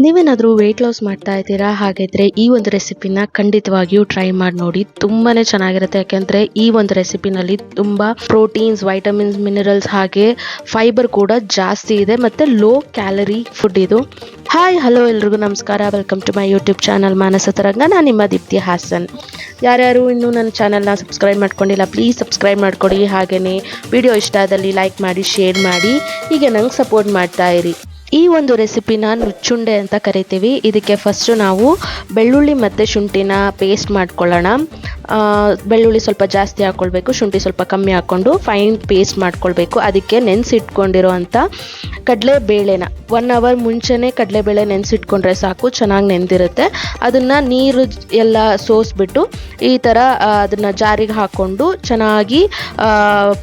ನೀವೇನಾದರೂ weight loss ಮಾಡ್ತಾ ಇದ್ದೀರಾ, ಹಾಗಿದ್ರೆ ಈ ಒಂದು ರೆಸಿಪಿನ ಖಂಡಿತವಾಗಿಯೂ ಟ್ರೈ ಮಾಡಿ ನೋಡಿ. ತುಂಬಾನೇ ಚೆನ್ನಾಗಿರುತ್ತೆ, ಯಾಕೆಂದ್ರೆ ಈ ಒಂದು ರೆಸಿಪಿನಲ್ಲಿ ತುಂಬಾ ಪ್ರೋಟೀನ್ಸ್ ವೈಟಮಿನ್ಸ್ ಮಿನರಲ್ಸ್ ಹಾಗೆ ಫೈಬರ್ ಕೂಡ ಜಾಸ್ತಿ ಇದೆ ಮತ್ತೆ ಲೋ ಕ್ಯಾಲರಿ ಫುಡ್ ಇದು. ಹಾಯ್ ಹಲೋ ಎಲ್ರಿಗೂ ನಮಸ್ಕಾರ. Welcome to my YouTube channel Manasa Taranga ನಾನು ನಿಮ್ಮ ದೀಪ್ತಿ ಹಾಸನ್. ಯಾರ್ಯಾರು ಇನ್ನೂ ನನ್ನ ಚಾನಲ್ನ ಸಬ್ಸ್ಕ್ರೈಬ್ ಮಾಡ್ಕೊಂಡಿಲ್ಲ ಪ್ಲೀಸ್ ಸಬ್ಸ್ಕ್ರೈಬ್ ಮಾಡ್ಕೊಡಿ. ಹಾಗೆಯೇ ವಿಡಿಯೋ ಇಷ್ಟ ಆದಲ್ಲಿ ಲೈಕ್ ಮಾಡಿ ಶೇರ್ ಮಾಡಿ. ಹೀಗೆ ನಂಗೆ ಸಪೋರ್ಟ್ ಮಾಡ್ತಾ ಇರಿ. ಈ ಒಂದು ರೆಸಿಪಿನ ನುಚ್ಚುಂಡೆ ಅಂತ ಕರಿತೀವಿ. ಇದಕ್ಕೆ ಫಸ್ಟು ನಾವು ಬೆಳ್ಳುಳ್ಳಿ ಮತ್ತು ಶುಂಠಿನ ಪೇಸ್ಟ್ ಮಾಡ್ಕೊಳ್ಳೋಣ. ಬೆಳ್ಳುಳ್ಳಿ ಸ್ವಲ್ಪ ಜಾಸ್ತಿ ಹಾಕ್ಕೊಳ್ಬೇಕು ಶುಂಠಿ ಸ್ವಲ್ಪ ಕಮ್ಮಿ ಹಾಕ್ಕೊಂಡು ಫೈನ್ ಪೇಸ್ಟ್ ಮಾಡ್ಕೊಳ್ಬೇಕು. ಅದಕ್ಕೆ ನೆನೆಸಿಟ್ಕೊಂಡಿರೋ ಕಡಲೆ ಕಡಲೆಬೇಳೆನ ಒನ್ ಅವರ್ ಮುಂಚೆನೇ ಕಡಲೆಬೇಳೆ ನೆನೆಸಿಟ್ಕೊಂಡ್ರೆ ಸಾಕು, ಚೆನ್ನಾಗಿ ನೆಂದಿರುತ್ತೆ. ಅದನ್ನು ನೀರು ಎಲ್ಲ ಸೋಸ್ಬಿಟ್ಟು ಈ ಥರ ಅದನ್ನು ಜಾರಿಗೆ ಹಾಕ್ಕೊಂಡು ಚೆನ್ನಾಗಿ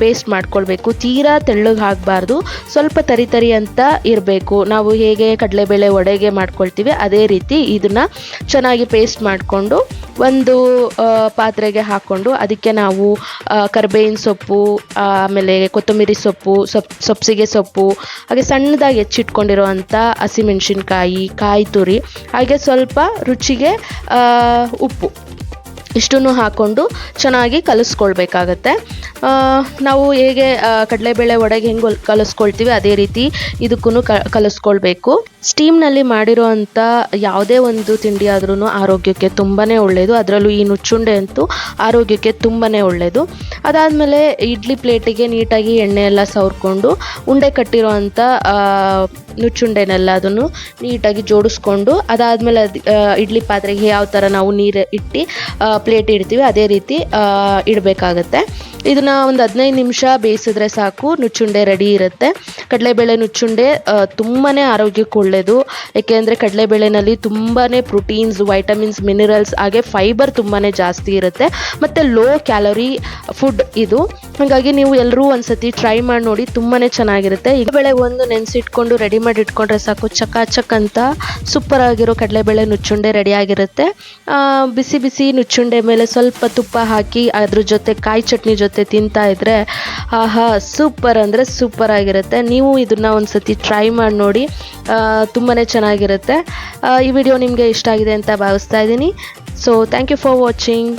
ಪೇಸ್ಟ್ ಮಾಡ್ಕೊಳ್ಬೇಕು. ತೀರಾ ತೆಳ್ಳಗೆ ಹಾಕಬಾರ್ದು ಸ್ವಲ್ಪ ತರಿ ತರಿ ಅಂತ ಇರಬೇಕು. ನಾವು ಹೇಗೆ ಕಡಲೆಬೇಳೆ ಒಡೆಗೆ ಮಾಡ್ಕೊಳ್ತೀವಿ, ಅದೇ ರೀತಿ ಇದನ್ನು ಚೆನ್ನಾಗಿ ಪೇಸ್ಟ್ ಮಾಡಿಕೊಂಡು ಒಂದು ಪಾತ್ರೆಗೆ ಹಾಕ್ಕೊಂಡು ಅದಕ್ಕೆ ನಾವು ಕರ್ಬೇವಿನ ಸೊಪ್ಪು, ಆಮೇಲೆ ಕೊತ್ತಂಬರಿ ಸೊಪ್ಪು, ಸೊಪ್, ಸೊಪ್ಸಿಗೆ ಸೊಪ್ಪು, ಹಾಗೆ ಸಣ್ಣದಾಗಿ ಹೆಚ್ಚಿಟ್ಕೊಂಡಿರುವಂಥ ಹಸಿಮೆಣಸಿನ್ಕಾಯಿ ಕಾಯಿ ತುರಿ ಹಾಗೆ ಸ್ವಲ್ಪ ರುಚಿಗೆ ಉಪ್ಪು. ಇಷ್ಟನ್ನು ಹಾಕ್ಕೊಂಡು ಚೆನ್ನಾಗಿ ಕಲಿಸ್ಕೊಳ್ಬೇಕಾಗತ್ತೆ. ನಾವು ಹೇಗೆ ಕಡಲೆಬೇಳೆ ಒಡೆಗೆ ಹೆಂಗೆ ಕಲಿಸ್ಕೊಳ್ತೀವಿ, ಅದೇ ರೀತಿ ಇದಕ್ಕೂ ಕ, ಕಲಿಸ್ಕೊಳ್ಬೇಕು. ಸ್ಟೀಮ್ನಲ್ಲಿ ಮಾಡಿರೋವಂಥ ಯಾವುದೇ ಒಂದು ತಿಂಡಿ ಆದ್ರೂ ಆರೋಗ್ಯಕ್ಕೆ ತುಂಬಾ ಒಳ್ಳೆಯದು ಅದರಲ್ಲೂ ಈ ನುಚ್ಚುಂಡೆ ಅಂತೂ ಆರೋಗ್ಯಕ್ಕೆ ತುಂಬಾ ಒಳ್ಳೆಯದು ಅದಾದಮೇಲೆ ಇಡ್ಲಿ ಪ್ಲೇಟಿಗೆ ನೀಟಾಗಿ ಎಣ್ಣೆ ಎಲ್ಲ ಸವರ್ಕೊಂಡು, ಉಂಡೆ ಕಟ್ಟಿರೋವಂಥ ನುಚ್ಚುಂಡೆನೆಲ್ಲ ಅದನ್ನು ನೀಟಾಗಿ ಜೋಡಿಸ್ಕೊಂಡು, ಅದಾದಮೇಲೆ ಅದು ಇಡ್ಲಿ ಪಾತ್ರೆಗೆ ಯಾವ ಥರ ನಾವು ನೀರು ಇಟ್ಟು ಪ್ಲೇಟ್ ಇಡ್ತೀವಿ, ಅದೇ ರೀತಿ ಇಡಬೇಕಾಗತ್ತೆ. ಇದನ್ನು ಒಂದು ಹದಿನೈದು ನಿಮಿಷ ಬೇಯಿಸಿದ್ರೆ ಸಾಕು, ನುಚ್ಚುಂಡೆ ರೆಡಿ ಇರುತ್ತೆ. ಕಡಲೆಬೇಳೆ ನುಚ್ಚುಂಡೆ ತುಂಬಾ ಆರೋಗ್ಯಕ್ಕೆ ಒಳ್ಳೆಯದು ಏಕೆಂದರೆ ಕಡಲೆಬೇಳೆನಲ್ಲಿ ತುಂಬಾ ಪ್ರೋಟೀನ್ಸ್ ವೈಟಮಿನ್ಸ್ ಮಿನರಲ್ಸ್ ಹಾಗೆ ಫೈಬರ್ ತುಂಬಾ ಜಾಸ್ತಿ ಇರುತ್ತೆ. ಮತ್ತು ಲೋ ಕ್ಯಾಲೋರಿ ಫುಡ್ ಇದು. ಹಾಗಾಗಿ ನೀವು ಎಲ್ಲರೂ ಒಂದ್ಸತಿ ಟ್ರೈ ಮಾಡಿ ನೋಡಿ ತುಂಬಾ ಚೆನ್ನಾಗಿರುತ್ತೆ. ಈ ಬೆಳೆ ಒಂದು ನೆನೆಸಿಟ್ಕೊಂಡು ರೆಡಿ ಮಾಡಿ ಇಟ್ಕೊಂಡ್ರೆ ಸಾಕು. ಚಕಾಚಕ್ ಅಂತ ಸೂಪರ್ ಆಗಿರೋ ಕಡಲೆಬೇಳೆ ನುಚ್ಚುಂಡೆ ರೆಡಿ ಆಗಿರುತ್ತೆ. ಬಿಸಿ ಬಿಸಿ ನುಚ್ಚುಂಡೆ ಮೇಲೆ ಸ್ವಲ್ಪ ತುಪ್ಪ ಹಾಕಿ ಅದ್ರ ಜೊತೆ ಕಾಯಿ ಚಟ್ನಿ ಜೊತೆ ತಿಂತಾ ಇದ್ರೆ, ಆಹಾ ಸೂಪರ್ ಅಂದರೆ ಸೂಪರ್ ಆಗಿರುತ್ತೆ. ನೀವು ಇದನ್ನ ಒಂದ್ಸತಿ ಟ್ರೈ ಮಾಡಿ ನೋಡಿ ತುಂಬಾನೇ ಚೆನ್ನಾಗಿರುತ್ತೆ. ಈ ವಿಡಿಯೋ ನಿಮಗೆ ಇಷ್ಟ ಆಗಿದೆ ಅಂತ ಭಾವಿಸ್ತಾ ಇದ್ದೀನಿ. So thank you for watching